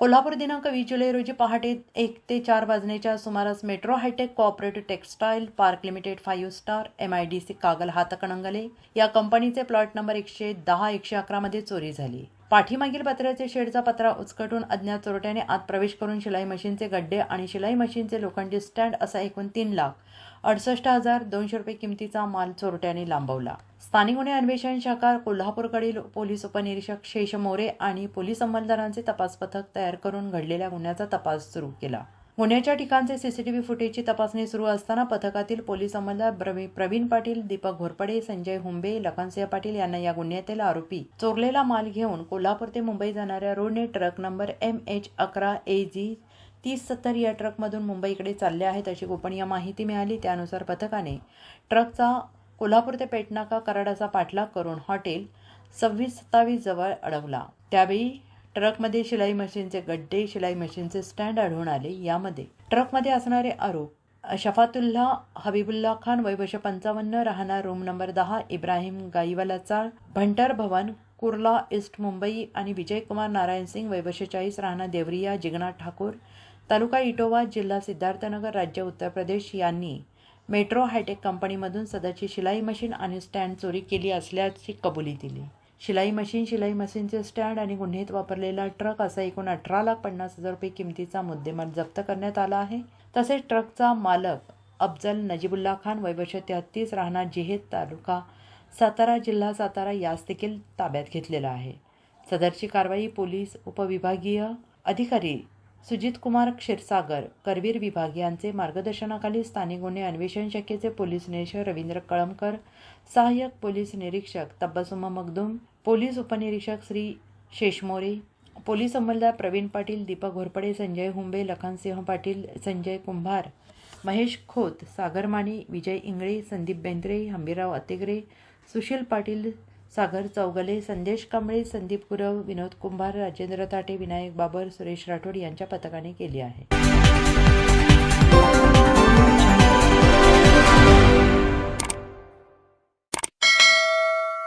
कोल्हापूर दिनांक वीस जुलै रोजी पहाटे एक ते चार वाजण्याच्या सुमारास metro hitech cooperative textile park limited five star M I D C Kagal Hatkanangale या कंपनीचे प्लॉट नंबर एकशे दहा एकशे अकरामध्ये चोरी झाली. पाठीमागील पत्र्याचे शेडचा पत्रा उचकटून अज्ञात चोरट्याने आत प्रवेश करून शिलाई मशीनचे गड्डे आणि शिलाई मशीनचे लोखंडी स्टँड असा एकूण तीन लाख अडसष्ट हजार दोनशे रुपये किमतीचा माल चोरट्याने लांबवला. स्थानिक गुन्हे अन्वेषण शाखा कोल्हापूरकडील पोलीस उपनिरीक्षक शेष मोरे आणि पोलीस अंमलदारांचे तपास पथक तयार करून घडलेल्या गुन्ह्याचा तपास सुरू केला. गुन्ह्याच्या ठिकाणचे सीसीटीव्ही फुटेजची तपासणी सुरू असताना पथकातील पोलीस अंमलदार प्रवी- प्रवीण पाटील दीपक घोरपडे संजय हुंबे लखनसिंह पाटील यांना या गुन्ह्यातील आरोपी चोरलेला माल घेऊन कोल्हापूर ते मुंबई जाणाऱ्या रोडने ट्रक नंबर एम एच अकरा ए जी तीस सत्तर या ट्रकमधून मुंबईकडे चालले आहेत अशी गोपनीय माहिती मिळाली. त्यानुसार पथकाने ट्रकचा कोल्हापूर ते पेटनाका कराडाचा पाठलाग करून हॉटेल सव्वीस सत्तावीस जवळ अडवला. त्यावेळी ट्रकमध्ये शिलाई मशीनचे गड्डे शिलाई मशीनचे स्टँड आढळून आले. यामध्ये ट्रकमध्ये असणारे आरोप शफातुल्ला हबीबुल्ला खान वैभश पंचावन्न राहणार रूम नंबर दहा इब्राहिम गाईवाला चाळ भंटर भवन कुर्ला ईस्ट मुंबई आणि विजयकुमार नारायण सिंग वयवर्ष चाळीस राहणार देवरिया जिगनाथ ठाकूर तालुका इटोवा जिल्हा सिद्धार्थनगर राज्य उत्तर प्रदेश यांनी मेट्रो हायटेक कंपनीमधून सदाची शिलाई मशीन आणि स्टँड चोरी केली असल्याची कबुली दिली. शिलाई मशीन शिलाई मशीनचे स्टँड आणि गुन्ह्यात वापरलेला ट्रक असा एकूण अठरा लाख पन्नास हजार रुपये किमतीचा मुद्देमाल जप्त करण्यात आला आहे. तसेच ट्रकचा मालक अफजल नजीबुल्ला खान वैवर्ष तेहत्तीस राहणार जिहेद तालुका सातारा जिल्हा सातारा यास देखील ताब्यात घेतलेला आहे. सदरची कारवाई पोलीस उपविभागीय अधिकारी सुजित कुमार क्षीरसागर करवीर विभाग यांचे मार्गदर्शनाखाली स्थानिक गुन्हे अन्वेषण शाखेचे पोलीस निरीक्षक रवींद्र कळमकर सहाय्यक पोलीस निरीक्षक तब्बसुमा मगदूम पोलीस उपनिरीक्षक श्री शेषमोरे पोलीस अंमलदार प्रवीण पाटील दीपक घोरपडे संजय हुंबे लखनसिंह पाटील संजय कुंभार महेश खोत सागर माने विजय इंगळे संदीप बेंद्रे हंबीरराव अतिग्रे सुशील पाटील सागर चौगले संदेश कांबळे संदीप गुरव विनोद कुंभार राजेंद्र ताटे विनायक बाबर सुरेश राठोड यांच्या पथकाने केली आहे.